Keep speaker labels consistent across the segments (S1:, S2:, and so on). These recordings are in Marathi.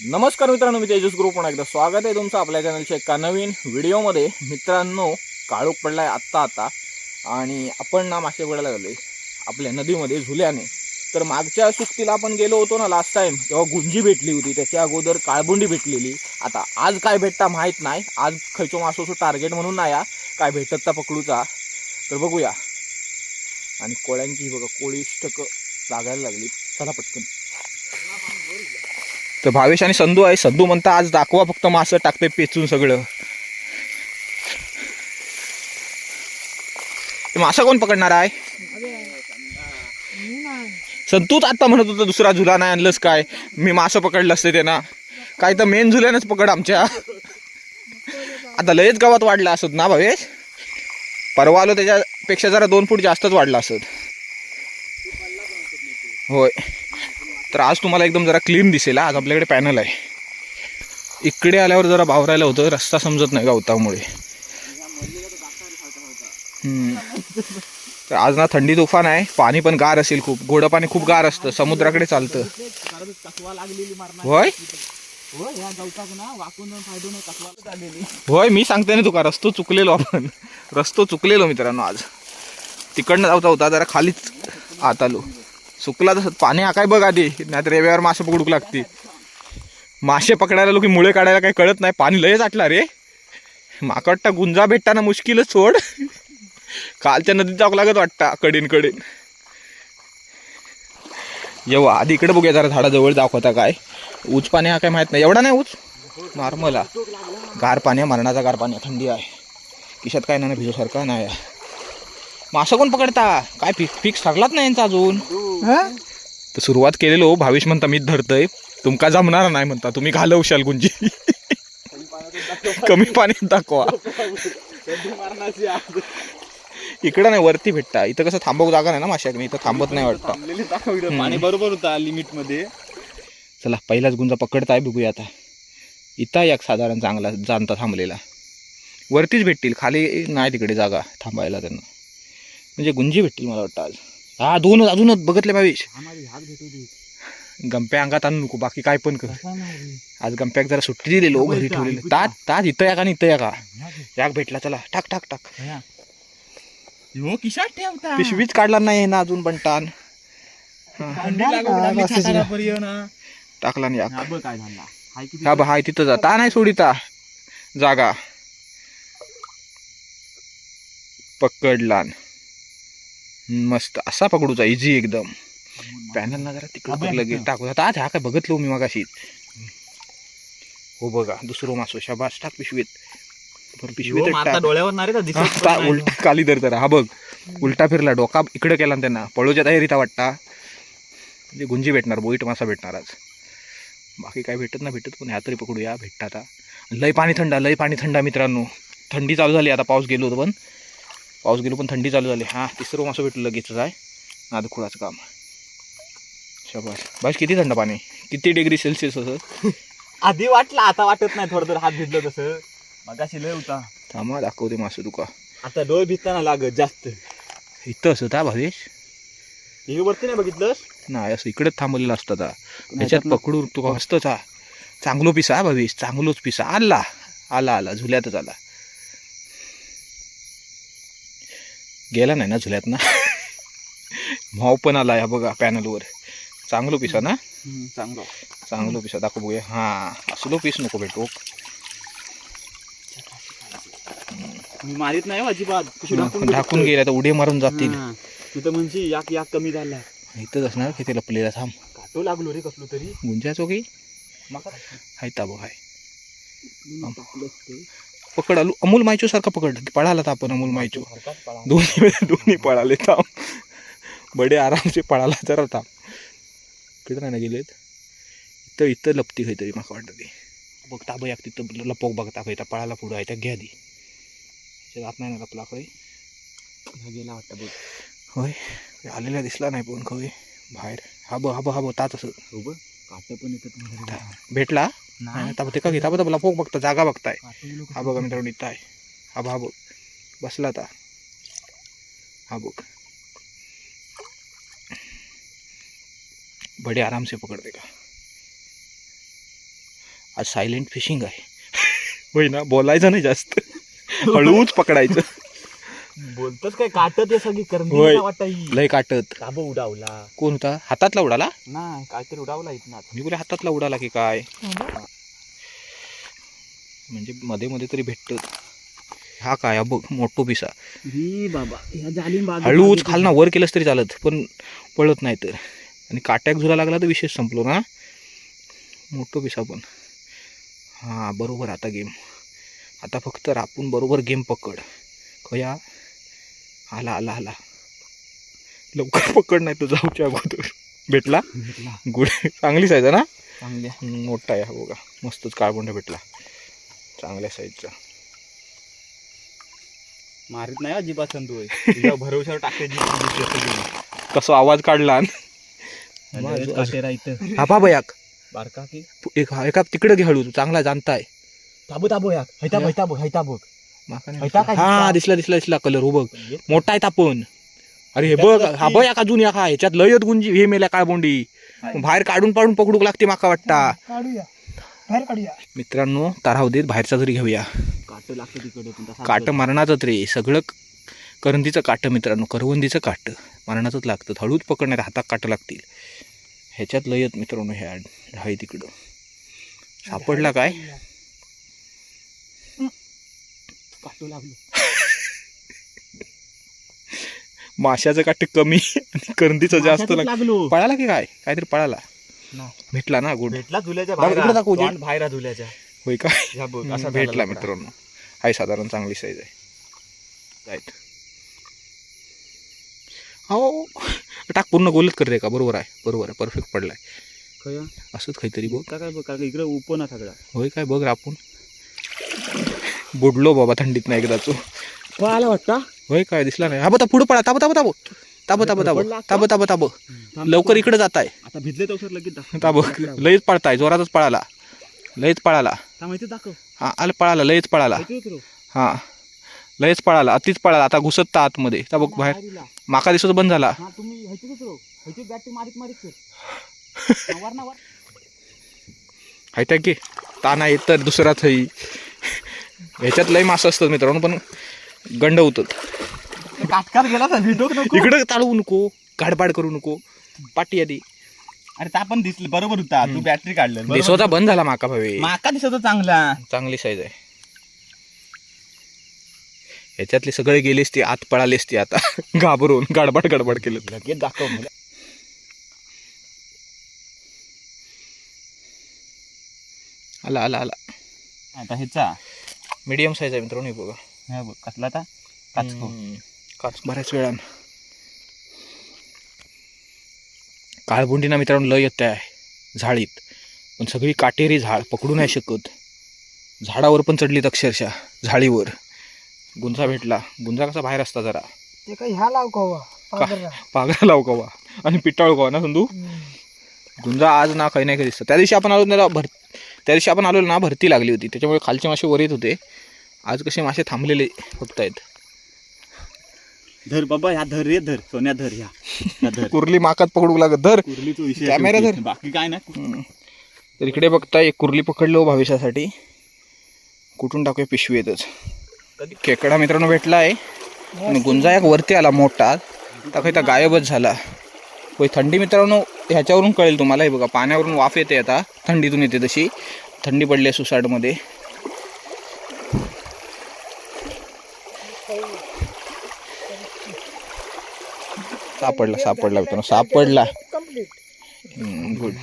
S1: नमस्कार मित्रांनो मी तेजस ग्रुप. पुन्हा एकदा स्वागत आहे तुमचं आपल्या चॅनलच्या एका नवीन व्हिडिओमध्ये मित्रांनो काळोख आहे आत्ता आता. आणि आपण ना मासे पडायला गेलोय आपल्या नदीमध्ये झुल्याने. तर मागच्या सुक्तीला आपण गेलो होतो ना लास्ट टाइम तेव्हा गुंजी भेटली होती. त्याच्या अगोदर काळबुंडी भेटलेली. आता आज काय भेटता माहीत नाही. आज खयचो मासोचं टार्गेट म्हणून नाही काय भेटत तर पकडूचा. तर बघूया. आणि कोळ्यांची बघा कोळी स्टक लागायला लागली. चला पटकन. तर भावेश आणि संधू आहे. संधू म्हणता आज दाखवा फक्त मासं टाकते पेचून सगळं. मासा कोण पकडणार आहे? संतूच आता म्हणत होता दुसरा झुला नाही आणलंस काय? मी मासं पकडलं असते त्यांना. काय तर मेन झुल्यानंच पकड आमच्या. आता लयच गावात वाढला असत ना भावेश? परवा आलो त्याच्यापेक्षा जरा दोन फूट जास्तच वाढला असत. होय. तर आज तुम्हाला एकदम जरा क्लीन दिसेल आज आपल्याकडे पॅनल आहे. इकडे आल्यावर जरा भावरायला होतं रस्ता समजत नाही गवतामुळे. तर आज ना थंडी तुफान आहे पाणी पण गार असेल खूप. गोडं पाणी खूप गार असतं समुद्राकडे चालतं. होय? होय मी सांगते ना तुका रस्तो चुकलेलो आपण. रस्तो चुकलेलो मित्रांनो आज. तिकडनं जाऊचा होता जरा खालीच आत आलो. सुकला तसं पाणी आकाय बघ आधी नाहीतर रेव्यावर मासे पकडूक लागते मासे पकडायला लोक मुळे काढायला काही कळत नाही पाणी लयच आटला रे. माका वाटता गुंजा भेटताना मुश्किलच सोड. कालच्या नदीत जावं लागत वाटता कडीन कडीन. येवा आधी इकडे बघूया जरा झाडाजवळ दाखवता काय. ऊच पाणी हा काय माहीत नाही. एवढा नाही ऊच नॉर्मल हा गार पाणी आहे, मरणाचा गार पाणी आहे, थंडी आहे. किशात काय नाही भिजूसारखा नाही आहे. मासं कोण पकडता? काय फिक्स फिक्स ठरलाच नाही यांचा अजून. तर सुरुवात केलेलो भावेश म्हणता मीच धरतय. तुमका जमणार नाही म्हणता तुम्ही घालवशाल गुंजी. कमी पाण्यात दाखवा. इकडं नाही वरती भेटता. इथं कसं थांबवू जागा नाही ना माशाकडे इथं थांबत नाही वाटतं.
S2: पाणी बरोबर होता लिमिटमध्ये.
S1: चला पहिलाच गुंजा पकडताय बघूया आता. इथं एक साधारण चांगला जाणता थांबलेला. वरतीच भेटतील खाली नाही तिकडे जागा थांबायला त्यांना. म्हणजे गुंजी भेटतील मला वाटतं आज. हा दोन अजूनच बघितले भावेश गंप्या अंगात आणू नको बाकी काय पण कर. आज गंप्याक जरा सुट्टी दिलेलो घरी ठेवलेली. ताज ताज इथं या का आणि इथं या का? याक भेटला चला. टाक टाक टाक.
S2: हो. किशात ठेवता.
S1: पिशवीच काढला नाही ना अजून पण टान. टाकला नाही
S2: हा
S1: हा बा हाय तिथं जा. ता नाही सोडिता जागा. पकडला. मस्त. असा पकडूचा इझी एकदम. पॅनल ना जरा तिकडं लगेच टाकू आता आज हा काय बघतलो मी मगाशी. हो बघा दुसरं मासो शाबास. टाक पिशवीत.
S2: डोळ्यावर.
S1: उलटा धर जरा. हा बघ उलटा फिरला डोका इकडे केला ना त्यांना. पळूच्या तयारीत वाटता. म्हणजे गुंजी भेटणार बोईट मासा भेटणार आज. बाकी काय भेटत ना भेटत पण ह्या तरी पकडूया भेटता आता. लय पाणी थंडा लय पाणी थंडा मित्रांनो. थंडी चालू झाली आता पाऊस गेलो होतो पण. पाऊस गेलो पण थंडी चालू झाली. हां तिसरं मासं भेटलं लगेचच आहे. नादखुळाचं काम. शाबास. बास किती थंड पाणी? किती डिग्री सेल्सिअस होतं
S2: आधी वाटलं आता वाटत नाही थोडं थोडं हात भिजलं तसं. मगाशी लय होता.
S1: थांबा दाखवते मासं तुका.
S2: आता डोळ भिजताना लागत जास्त.
S1: इथं असं हा भावेश?
S2: हे वरती नाही बघितलं
S1: नाही असं इकडेच थांबलेलं असतं आता. ह्याच्यात पकडून तुका हसतच हा. चांगलो पिसा भविष चांगलोच पिसा. आला. आला आला. झुल्यातच आला. गेला नाही ना झुल्यात ना? भाव पण आला या बघा पॅनलवर. चांगलो पिसा ना?
S2: चांगलं.
S1: चांगलो पिसा दाखव बघूया हा असलो पीस नको भेटू
S2: मी मारित नाही हो अजिबात. ढाकून
S1: गेल्या तर उडी मारून जातील.
S2: हा. तिथं म्हणजे याक याक कमी झाला.
S1: इथंच असणार किती लपलेला? थांब.
S2: काटो लागलो रे कसलो तरी.
S1: गुंजाचो की?
S2: मका
S1: हाय ताबो हाय. पकड. अमूल अमूल मायचो सारखा पकड. पळाला तर आपण अमूल मायचो.
S2: हरकाच पळा.
S1: दोन्ही दोन्ही पळाले थांब बडे आरामसे पळाला जरा थांब इकडे नाही ना गेलेत? इथं इथं लपती काहीतरी माका वाटतं ते. बघ तिथं लपोक बघता खंय पळाला पुढं आहे त्या घ्या दी जात नाही ना लपला खंय
S2: गेला वाटतं बघ.
S1: होय. आलेला दिसला नाही पण खंय बाहेर. हा ब हा ब हा बघ. तात असं.
S2: काट पण येतात.
S1: भेटला?
S2: नाही.
S1: ताबं ते का घेता बघा लपवक बघता जागा बघताय. हा बघा मित्रांनो इथं आहे. हा बघ हा बघ. बसला आता. हा बघ. बडे आराम से पकड़ते का? आज सायलेंट फिशिंग आहे. होय ना बोलायचं नाही जास्त. हळूच पकडायचं.
S2: बोलतच काय काटत आहे सगळी
S1: होय.
S2: वाटत ही
S1: लय काटत.
S2: काबो उडावला.
S1: कोण होता हातातला उडाला?
S2: नाही काहीतरी उडावला इथं
S1: मी बोले हातातला उडाला की काय? म्हणजे मध्ये मध्ये तरी भेटत. हा काय हा बघ मोठो पिसा.
S2: ही बाबा ह्या जालीम बाजू
S1: हळूच खाल ना वर केलंच तरी चालत पण पळत नाही तर. आणि काट्याक झुला लागला तर विशेष संपलो ना. मोठो पिसा पण. हां बरोबर आता गेम आता फक्त रापून बरोबर गेम पकड. खया आला आला आला. लवकर पकड नाही तर जाऊच्या अगोदर. भेटला? गुड. चांगली साईज आहे ना? हम्म, मोठा आहे हा बघा. मस्तच काळबोंड भेटला. चांगल्या साईजचा
S2: मारित नाही अजिबात संतू तुझ्या भरोशावर टाकायची
S1: कसं आवाज काढला. हा पा बयाक
S2: बारका की?
S1: एक एका तिकडे घे हळू चांगला जाणताय.
S2: ताबो ताबो या हैता
S1: या.
S2: हैता बघ हैता. बघ काय
S1: हा
S2: दिसला?
S1: दिसला दिसला कलर हो बघ. मोठा आहे तापण अरे हे बघ. हा बघ या अजून या का ह्याच्यात लयत गुंजी हे मेल्या काळबोंडी
S2: आहे.
S1: बाहेर काढून पाडून पकडूक लागते माका वाटता. मित्रांनो ताराव देत बाहेरचा जरी घेऊया.
S2: काट लागतं तिकडे पण तसा
S1: काट मारणाचंच रे सगळं करंदीचं काट मित्रांनो करवंदीचं काट. मारणाचंच लागतं. हळूच पकडण्यात हातात काट लागतील. ह्याच्यात लयत मित्रांनो ह्या आहे तिकडं. सापडला काय?
S2: काटू लागलो.
S1: माशाचं काट कमी आणि करंदीचं जास्त
S2: लागलो.
S1: पळाला की काय? काहीतरी पळाला. भेटला ना गुड.
S2: भेटला
S1: दाखव,
S2: बाहेर झुल्याच्या
S1: होय
S2: असा
S1: भेटला मित्रांनो. आहे साधारण चांगली साईज आहे. राईट हो टाक पूर्ण गोलच कर रे का? बरोबर आहे. बरोबर आहे. परफेक्ट पडलाय. असंच काहीतरी बघ.
S2: का काय बघ का इकडे उपना सगळा.
S1: होय काय? बघ रापून बुडलो बाबा थंडीत नाही एकदा तू.
S2: पळाला वाटता?
S1: होय काय दिसला नाही. हा बघा पुढे पळा. ताबो ताबो ताबो ताबो ताबो ताबो? ताबो ताबो ताबो लवकर इकडे जात आहे
S2: आता भिजले तर लगेच दाखव.
S1: ताबो लयच पळताय. जोरातच पळाला. लयच पळाला.
S2: दाखव.
S1: हा आलं पळाला. लयच पळाला. हा. लयच पळाला. अतिच पळाला. आता घुसत आतमध्ये ताबो बाहेर. माका दिसत बंद झाला.
S2: हा
S1: हायत्या की ताना येत तर दुसरा थई. ह्याच्यात लय मासं असतात मित्रांनो पण गंड होतात.
S2: काटकार गेला व्हिडिओ
S1: इकडे चालवू नको गाडपाड करू नको. पाठी आधी.
S2: अरे त्या पण दिसलं बरोबर होता. तू बॅटरी काढलं बरोबर.
S1: दिसवता बंद झाला माका भावे.
S2: माका दिसत होता चांगला.
S1: चांगली साईज आहे. ह्याच्यातले सगळे गेलेस ते आत पळालेस ते आता. घाबरून गडबड गडबड केलं
S2: लगेच दाखव मला.
S1: आला आला आला.
S2: आता ह्याचा.
S1: मीडियम साईज आहे मित्रांनो हे बघा.
S2: हा बघ कसला आता? काचको.
S1: काच बऱ्याच वेळानं. काळबुंडीना मित्रांनो लय येत आहे झाडीत. पण सगळी काटेरी झाड पकडू नाही शकत. झाडावर पण चढलीत अक्षरशः झाडीवर. गुंजा भेटला. गुंजा कसा बाहेर असता जरा.
S3: ते काही ह्या लाव कवा? पागरला.
S1: पागरा लाव. कवा? आणि पिटाळ कवा ना संधू. गुंजा आज ना काही नाही काही दिसतं. त्या दिवशी आपण आलो भर त्या दिवशी आपण आलो ना भरती लागली होती. त्याच्यामुळे खालचे मासे वर येत होते. आज कसे मासे थांबलेले फक्त आहेत
S2: धर बाबा ह्या धर रे धर. सोन्या धर ह्या. ह्या धर.
S1: कुर्ली माकात पकडू लागत. धर.
S2: कुर्लीचा विषय
S1: कॅमेरा
S2: शेवटी.
S1: धर.
S2: बाकी काय नाही.
S1: हम्म. तर इकडे बघताय एक कुर्ली पकडलो भविष्यासाठी कुठून टाकूया? पिशवीतच खेकडा मित्रांनो भेटला आहे आणि गुंजा एक वरती आला मोठा. तर तर गायबच झाला. होय थंडी मित्रांनो ह्याच्यावरून कळेल तुम्हाला. हे बघा पाण्यावरून वाफ येते आता. थंडीतून येते तशी. थंडी पडली आहे सुसाटमध्ये. सापडला सापडला मित्रांनो सापडला. गुड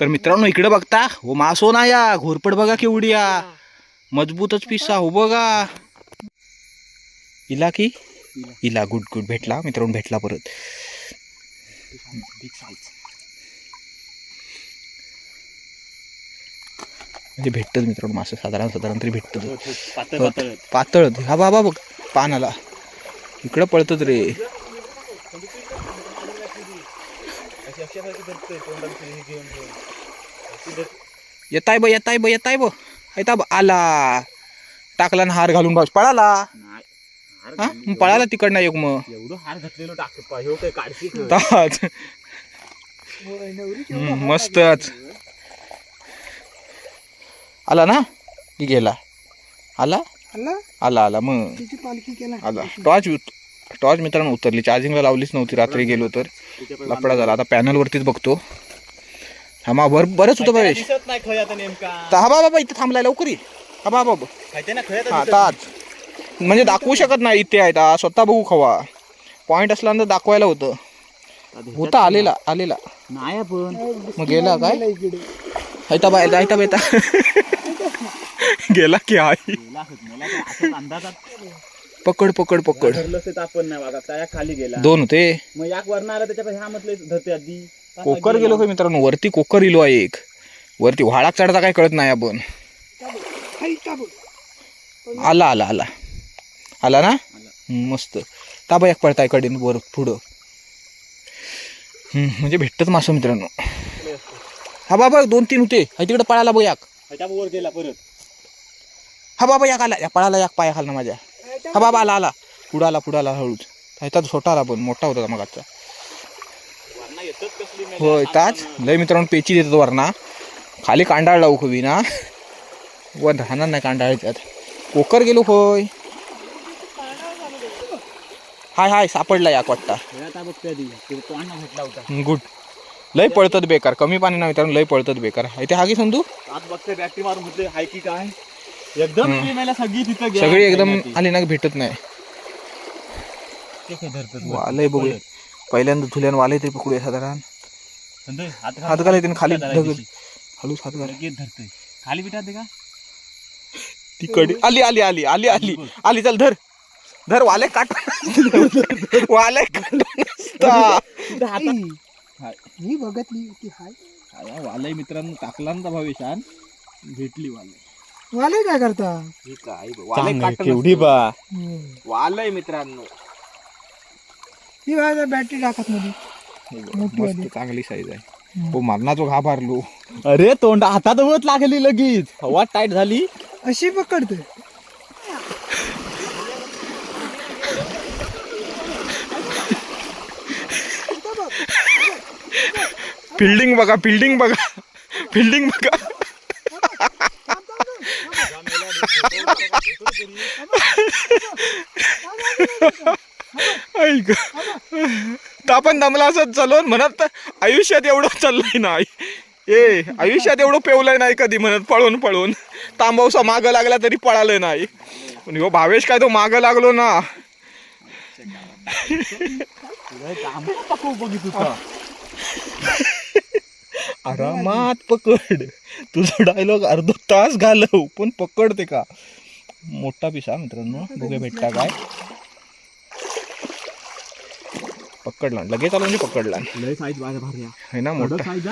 S1: तर मित्रांनो इकडे बघता. हो मासो ना या. घोरपड बघा केवढी या. मजबूतच पिसा हो बघा. इला की? इला. Good good. भेटला. मित्रांनो भेटला परत. म्हणजे भेटतच मित्रांनो मासे. साधारण साधारण तरी भेटतच.
S2: पातळ
S1: हो.
S2: पातळ
S1: पातळ हा बाबा बघ. पानाला. इकडं पळतच रे. येताय ब येताय ब येताय ब येता ब आला. टाकला ना हार घालून भाऊ. पळाला. हा? मग पळाला तिकडनं एक मग.
S2: एवढं हार घातलेलं टाक ह्यो काय काढशी
S1: ताच मस्तच. आला ना? की गेला? आला?
S3: आला?
S1: आला आला मग.
S3: तिची पालखी केला.
S1: आला. टॉर्च टॉर्च मित्रांनो उतरली. चार्जिंगला लावलीच नव्हती रात्री गेलो तर. लपडा झाला. आता पॅनल वरतीच बघतो. हा मा बर बरंच होतं
S2: दिसत नाही खय आता नेमका
S1: हा बाबा इथं थांबलाय लवकर ये. हा बाबा
S2: खायते ना खय
S1: हा ताच म्हणजे दाखवू शकत नाही इथे आहेत. हा, स्वतः बघू खवा. पॉइंट असल्यानंतर दाखवायला होतं. होता आलेला आलेला.
S2: नाही आपण.
S1: मग गेला काय? हैता बाय हैता बेता गेला की आई
S2: तर
S1: पकड पकड पकड.
S2: तर आपण नाही बघा त्या खाली गेला.
S1: दोन होते.
S2: मग याक वरनं आला त्याच्या ह्या म्हटले धरते आधी.
S1: कोकर गेलो. का मित्रांनो. वरती कोकर इलो आहे एक. वरती व्हाळा चढता काय कळत नाही आपण. आला आला आला. आला ना? मस्त. ताबा एक पळताय कडीन वर पुढं. हम्म, म्हणजे भेटतच मासं मित्रांनो. हा बाबा दोन तीन होते. हा तिकडे पळाला बघ याक
S2: ह्याच्या वर गेला परत.
S1: हा बाबा याक आला. या पळाला याक पाया खाल ना माझ्या. हा बाबा आला आला. पुढं आला पुढं आला हळूच. ह्याचा छोटा आला पण मोठा होता मग आजचा. होय ताच लय मित्रांनो पेची देतात वरना. खाली कांडाळ लावू खवी ना वर राहणार नाही कांडाळ त्यात कोकर गेलो होय. हाय हाय सापडला या
S2: होता.
S1: गुड. लय पळतात बेकार. कमी पाणी नाही मित्रांनो लय पळतात बेकार. इथे हा की समजू
S2: बघते बॅटरी मारून म्हटले हाय की काय? एकदम सगळी तिथं.
S1: सगळी एकदम. आली ना भेटत नाही. वालय बघूया पहिल्यांदा धुल्यान वालय तरी पकडूया साधारण.
S2: हात
S1: घाला. इथे खाली. हळूच हात घाला.
S2: धरतोय. खाली बिटा दे का?
S1: ती कडी आली आली आली आली. आली आली चल धर. धर वाले काट. वाले काट.
S3: मी बघतली ती हाय.
S2: वालय मित्रांनो टाकला ना भावेशान भेटली वालय.
S3: वाले काय करता?
S1: हे काय बा, वाले काट
S2: केवढी बा.
S1: वालय मित्रांनो.
S3: ती बॅटरी टाकत मध्ये मोठी वाली.
S1: मस्त चांगली साईज आहे. हो मरणाचो घा भरलो
S2: अरे तोंड हातात वत लागली लगेच. हवा टाईट झाली.
S3: अशी पकडते
S1: फिल्डिंग बघा फिल्डिंग बघा. फिल्डिंग बघा. ऐक. तर आपण दमला असत चालू म्हणत आयुष्यात एवढं चाललंय नाही. ए आयुष्यात एवढं पेवलंय नाही कधी म्हणत पळून पळून. तांबवसा मागं लागला तरी पळालं नाही. पण भावेश काय तो मागं लागलो ना. आरामात पकड. तुझा डायलॉग अर्धा तास घालव पण पकडते का? मोठा पिसा मित्रांनो. बघूया भेटला काय. पकडला. लगेच आलो म्हणजे पकडला.
S2: लय साईज बाजा भारी
S1: है ना मोठा?
S2: साईज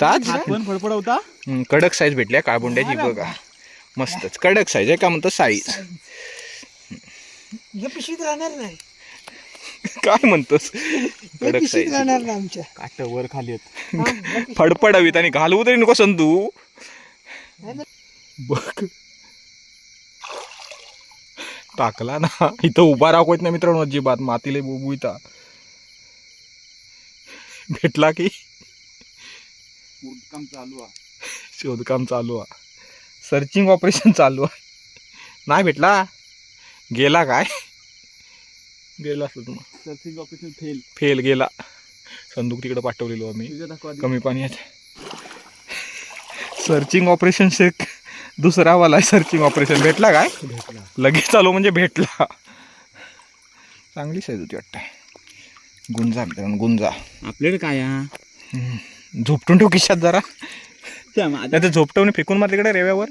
S1: ताच
S2: हात पण
S1: कडक साईज भेटल्या काळबोंड्याची बघा. मस्तच. कडक साईज आहे का म्हणतो? साईज
S3: पिशीत राहणार नाही.
S1: काय म्हणतोस? कडक
S3: पिशीत
S1: साईज.
S3: राहणार नाही आमच्या.
S2: काट वर खाली येत
S3: हा,
S1: फडफडावीत आणि घालवू तरी नको संतू. बघ. टाकला ना. इथं उभा राखवत नाही मित्रांनो अजिबात. मातीला बुबुईता भेटला की?
S2: काम चालू आहे.
S1: शोधकाम चालू आहे. सर्चिंग ऑपरेशन चालू आहे. नाही भेटला? गेला काय? गेला असं तुम्हाला
S2: सर्चिंग ऑपरेशन फेल.
S1: फेल गेला. संदूक तिकडे पाठवलेलो आम्ही.
S2: तुझ्या दाखवा
S1: कमी पाण्यात सर्चिंग ऑपरेशन शेक दुसरा वाला सर्चिंग ऑपरेशन भेटला काय?
S2: भेटला.
S1: लगेच आलो म्हणजे भेटला. चांगली साईज होती वाटतं गुंजा मित्रांनो गुंजा.
S2: आपल्याकडे काय हा?
S1: झोपटून ठेव खिशात जरा.
S2: त्या
S1: नाही तर झोपटवून फेकून मार तिकडे रेव्यावर.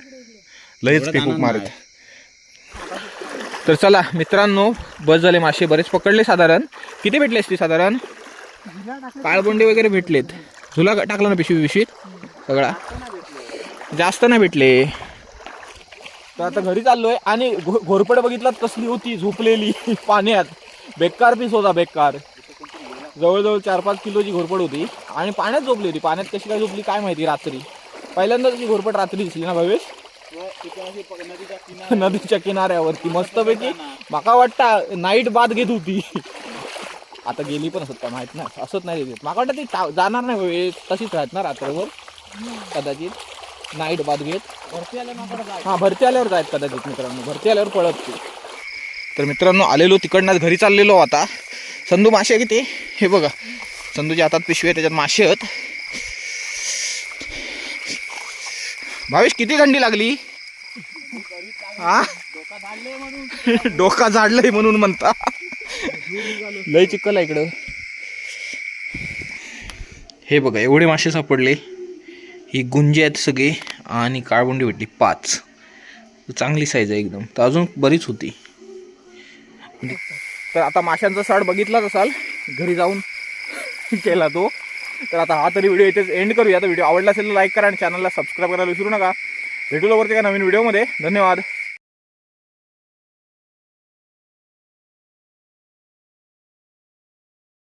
S1: लयच
S2: एवढं
S1: फेकूक
S2: जाणार
S1: मारत.
S2: नाही.
S1: तर चला मित्रांनो बस झाले मासे बरेच पकडले साधारण. किती भेटले असते साधारण? काळबोंडे वगैरे भेटलेत. झुला टाकला ना पिशवी पिशवीत? सगळा. जास्त नाही भेटले. तर आता घरी चाललोय आणि घो- घोरपड बघितलात कसली होती झोपलेली. पाण्यात. बेकार पीस होता बेकार. जवळजवळ चार पाच किलोची घोरपड होती. आणि पाण्यात झोपली होती. पाण्यात कशी काय झोपली काय माहिती रात्री. पहिल्यांदाच ती घोरपड रात्री दिसली ना भावेश?
S2: नदीच्या
S1: किनाऱ्यावरती मस्तपैकी माका वाटता नाईट बाद घेत होती. आता गेली पण असत काय माहीत नाही. असत नाही देत माका वाटतं ती जाणार नाही वेळ तशीच राहत ना रात्रभर. कदाचित नाईट बाद घेत.
S2: भरती आल्या हां
S1: हा भरती आल्यावर जायत कदाचित मित्रांनो. भरती आल्यावर पळत ते. तर मित्रांनो आलेलो तिकडनं घरी चाललेलो आता. संधू मासे किती हे बघा. संधूच्या हातात पिशवी आहे त्याच्यात मासे आहेत. भावेश किती थंडी लागली? हा डोका झाडलंय म्हणून म्हणता. लय चिक्कल आहे इकडं. हे बघा एवढे मासे सापडले. ही गुंजे आहेत सगळे आणि काळबुंडी भेटली पाच. चांगली साईज आहे एकदम. तर अजून बरीच होती. तर आता माशांचा साड बघितलाच असाल घरी जाऊन केला तो. तर आता हा तरी व्हिडिओ इथेच एंड करूया. तर व्हिडिओ आवडला असेल तर लाईक करा आणि चॅनलला सबस्क्राईब करायला विसरू नका. भेटू लवकरच नवीन व्हिडिओमध्ये धन्यवाद.